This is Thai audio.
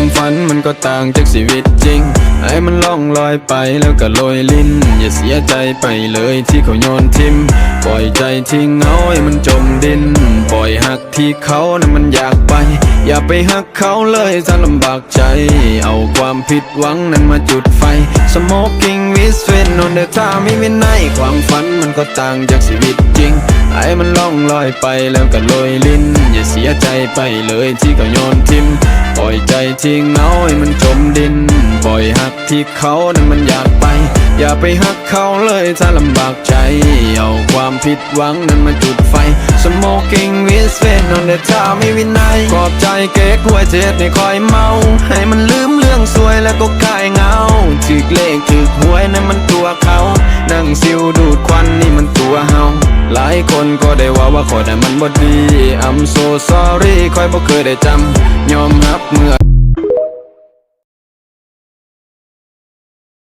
ความฝันมันก็ต่างจากชีวิตจริงให้มันล่องลอยไปแล้วก็โรยลิ้น อย่าเสียใจไปเลยที่เขาโยนทิม ปล่อยใจทิ้งเอาให้มันจมดิน ปล่อยหักที่เขานั้นมันอยากไป อย่าไปหักเขาเลยถ้าลำบากใจ เอาความผิดหวังนั้นมาจุดไฟ Smoking with friend on the time ไม่วินัยความฝันมันก็ต่างจากชีวิตจริง มันล่องลอยไปแล้วก็โรยลิ้น อย่าเสียใจไปเลยที่เขาโยนทิมปล่อยใจทิ้งเอาให้มันจมดิน ปล่อยหักที่เขานั้นมันอยากไป อย่าไปหักเขาเลยถ้าลำบากใจ เอาความผิดหวังนั้นมาจุดไฟ Smoking with friend on the time ไม่วินัยขอบใจเก๊กหัวเจ็ดในคอยเมา ให้มันลืมเรื่องสวยแล้วก็คลายเงาถึกเลขถึกหวยนั่นมันตัวเขา นั่งซิวดูดควัน คนก็ได้ว่าว่าขอยนั้มันบ่ดี I'm so sorry คอยบ่เคยได้จำยอมรับเมื่อ